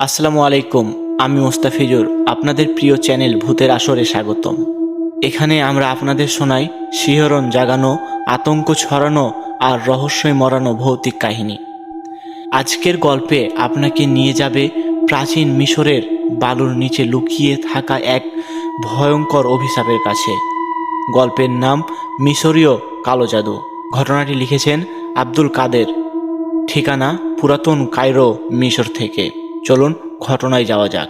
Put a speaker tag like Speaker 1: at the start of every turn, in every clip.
Speaker 1: আসসালামু আলাইকুম, আমি মোস্তাফিজুর, আপনাদের প্রিয় চ্যানেল ভূতের আসরে স্বাগতম। এখানে আমরা আপনাদের শোনাই শিহরণ জাগানো, আতঙ্ক ছড়ানো আর রহস্যই মরানো ভৌতিক কাহিনী। আজকের গল্পে আপনাকে নিয়ে যাবে প্রাচীন মিশরের বালুর নিচে লুকিয়ে থাকা এক ভয়ঙ্কর অভিশাপের কাছে। গল্পের নাম মিশরীয় কালো জাদু। ঘটনাটি লিখেছেন আব্দুল কাদের। ঠিকানা পুরাতন কায়রো, মিশর থেকে। চলুন ঘটনায় যাওয়া যাক।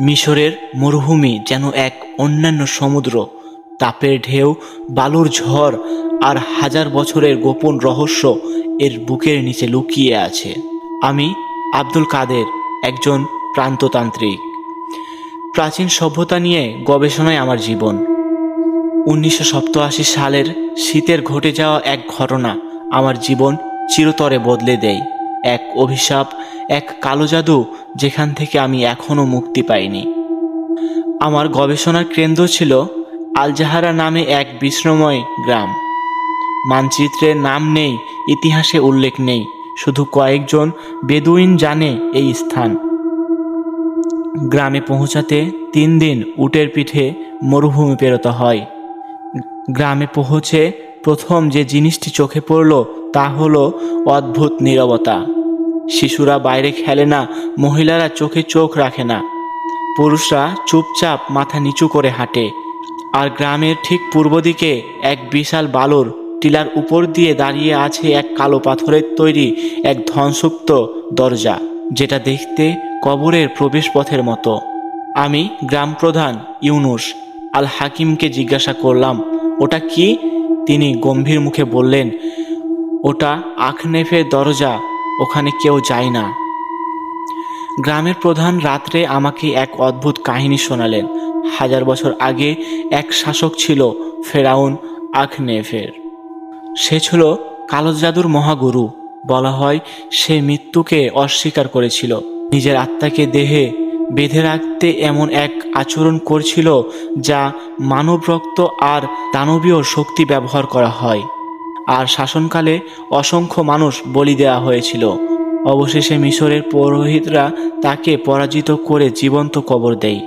Speaker 1: মিশরের মরুভূমি যেন এক অন্যান্য সমুদ্র। তাপের ঢেউ, বালুর ঝড় আর হাজার বছরের গোপন রহস্য এর বুকের নিচে লুকিয়ে আছে। আমি আব্দুল কাদের, একজন প্রান্ততান্ত্রিক। প্রাচীন সভ্যতা নিয়ে গবেষণায় আমার জীবন। উনিশশো সালের শীতের ঘটে যাওয়া এক ঘটনা আমার জীবন চিরতরে বদলে দেয়। এক অভিশাপ এক কালো জাদু যেখান থেকে আমি এখনও মুক্তি পাইনি। আমার গবেষণার কেন্দ্র ছিল আলজাহারা নামে এক বিশ্রময় গ্রাম। মানচিত্রে নাম নেই, ইতিহাসে উল্লেখ নেই, শুধু কয়েকজন বেদুইন জানে এই স্থান। গ্রামে পৌঁছাতে তিন দিন উটের পিঠে মরুভূমি পেরোতে হয়। গ্রামে পৌঁছে প্রথম যে জিনিসটি চোখে পড়ল তা হলো অদ্ভুত নীরবতা। শিশুরা বাইরে খেলে না, মহিলারা চোখে চোখ রাখে না। পুরুষরা চুপচাপ মাথা নিচু করে হাঁটে। আর গ্রামের ঠিক পূর্ব দিকে এক বিশাল বালুর টিলার উপর দিয়ে দাঁড়িয়ে আছে এক কালো পাথরের তৈরি এক ধ্বংসুক্ত দরজা, যেটা দেখতে কবরের প্রবেশপথের মতো। আমি গ্রাম প্রধান ইউনুস আল হাকিমকে জিজ্ঞাসা করলাম, ওটা কি? তিনি গম্ভীর মুখে বললেন, ওটা আখনেফের দরজা। ওখানে কেউ যায় না। গ্রামের প্রধান রাত্রে আমাকে এক অদ্ভুত কাহিনী শোনালেন। হাজার বছর আগে এক শাসক ছিল ফেরাউন আখনেফের। সে ছিল কালো জাদুর মহাগুরু। বলা হয় সে মৃত্যুকে অস্বীকার করেছিল। নিজের আত্মাকে দেহে বেঁধে রাখতে এমন এক আচরণ করছিল যা মানব রক্ত আর দানবীয় শক্তি ব্যবহার করা হয়। আর শাসনকালে অসংখ্য মানুষ বলি দেওয়া হয়েছিল। অবশেষে মিশরের পুরোহিতরা তাকে পরাজিত করে জীবন্ত কবর দেয়।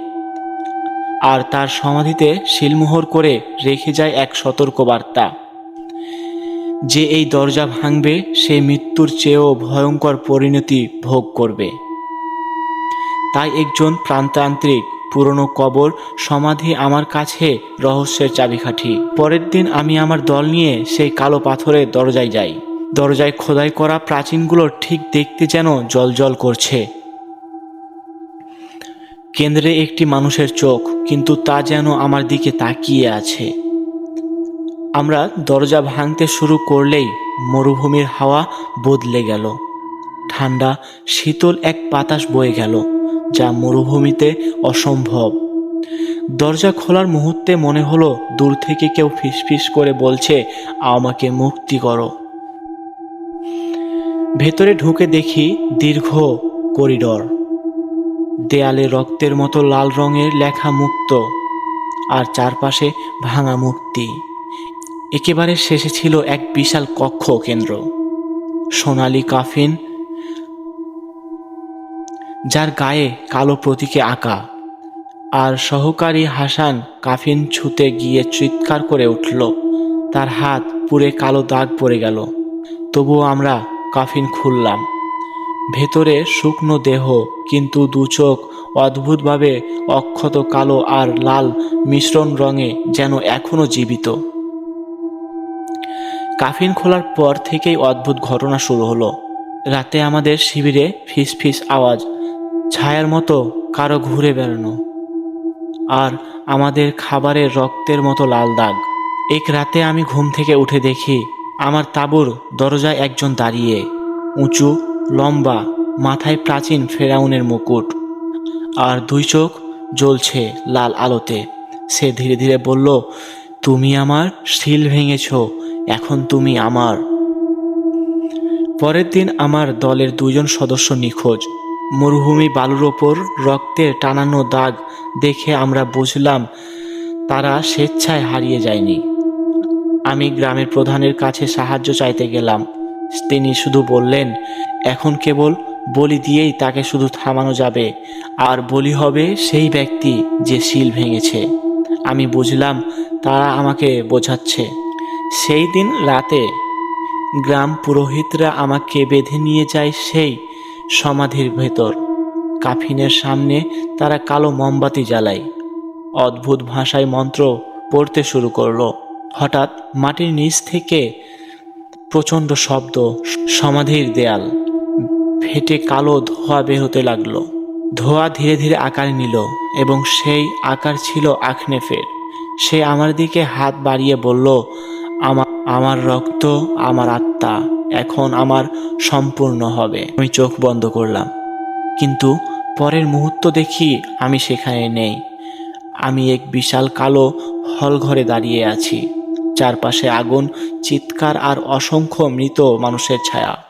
Speaker 1: আর তার সমাধিতে শিলমোহর করে রেখে যায় এক সতর্ক বার্তা যে এই দরজা ভাঙবে, সে মৃত্যুর চেয়েও ভয়ঙ্কর পরিণতি ভোগ করবে। তাই একজন প্রান্তান্ত্রিক পুরনো কবর, সমাধি আমার কাছে, রহস্যের চাবিকাঠি। পরের দিন আমি আমার দল নিয়ে সেই কালো পাথরের দরজায় যাই। দরজায় খোদাই করা প্রাচীনগুলো ঠিক দেখতে যেন জলজল করছে। কেন্দ্রে একটি মানুষের চোখ, কিন্তু তা যেন আমার দিকে তাকিয়ে আছে। আমরা দরজা ভাঙতে শুরু করলেই মরুভূমির হাওয়া বদলে গেল। ঠান্ডা, শীতল এক বাতাস বয়ে গেল। যা মরুভূমিতে অসম্ভব। দরজা খোলার মুহূর্তে মনে হলো, দূর থেকে কেউ ফিসফিস করে বলছে, আমাকে মুক্তি করো। ভেতরে ঢুকে দেখি দীর্ঘ করিডর। দেয়ালে রক্তের মতো লাল রঙের লেখা মুক্ত, আর চারপাশে ভাঙা মূর্তি একেবারে শেষে ছিল এক বিশাল কক্ষ কেন্দ্র। সোনালি কাফিন যার গায়ে কালো প্রতীকে আঁকা। আর সহকারী হাসান কাফিন ছুতে গিয়ে চিৎকার করে উঠল। তার হাত পুরে কালো দাগ পড়ে গেল। তবুও আমরা কাফিন খুললাম। ভেতরে শুকনো দেহ, কিন্তু দু চোখ অদ্ভুতভাবে অক্ষত কালো আর লাল মিশ্রণ রঙে যেন এখনও জীবিত। কাফিন খোলার পর থেকেই অদ্ভুত ঘটনা শুরু হলো। রাতে আমাদের শিবিরে ফিস ফিস আওয়াজ ছায়ার মতো কারও ঘুরে বেড়ানো আর আমাদের খাবারের রক্তের মতো লাল দাগ। এক রাতে আমি ঘুম থেকে উঠে দেখি আমার তাঁবুর দরজায় একজন দাঁড়িয়ে, উঁচু, লম্বা, মাথায় প্রাচীন ফেরাউনের মুকুট আর দুই চোখ জ্বলছে লাল আলোতে। সে ধীরে ধীরে বলল, তুমি আমার শিল ভেঙেছ, এখন তুমি আমার। পরের দিন আমার দলের দুজন সদস্য নিখোঁজ। মরুভূমি বালুর ওপর রক্তের টানানো দাগ দেখে আমরা বুঝলাম, তারা স্বেচ্ছায় হারিয়ে যায়নি। আমি গ্রামের প্রধানের কাছে সাহায্য চাইতে গেলাম। তিনি শুধু বললেন, এখন কেবল বলি দিয়েই তাকে শুধু থামানো যাবে, আর বলি হবে সেই ব্যক্তি যে শিল ভেঙেছে। আমি বুঝলাম, তারা আমাকে বোঝাচ্ছে। সেই দিন রাতে গ্রাম পুরোহিতরা আমাকে বেঁধে নিয়ে যায় সেই সমাধির ভেতর। কাফিনের সামনে তারা কালো মোমবাতি জ্বালায়। অদ্ভুত ভাষায় মন্ত্র পড়তে শুরু করল। হঠাৎ মাটির নিচ থেকে প্রচণ্ড শব্দ, সমাধির দেয়াল ফেটে কালো ধোঁয়া বের হতে লাগল। ধোঁয়া ধীরে ধীরে আকার নিল এবং সেই আকার ছিল আখনেফের। সে আমার দিকে হাত বাড়িয়ে বলল আমার আমার রক্ত, আমার আত্মা। এখন আমার সম্পূর্ণ হবে। আমি চোখ বন্ধ করলাম। কিন্তু পরের মুহূর্ত দেখি আমি সেখানে নেই। আমি এক বিশাল কালো হল ঘরে দাঁড়িয়ে আছি। চারপাশে আগুন, চিৎকার আর অসংখ্য মৃত মানুষের ছায়া।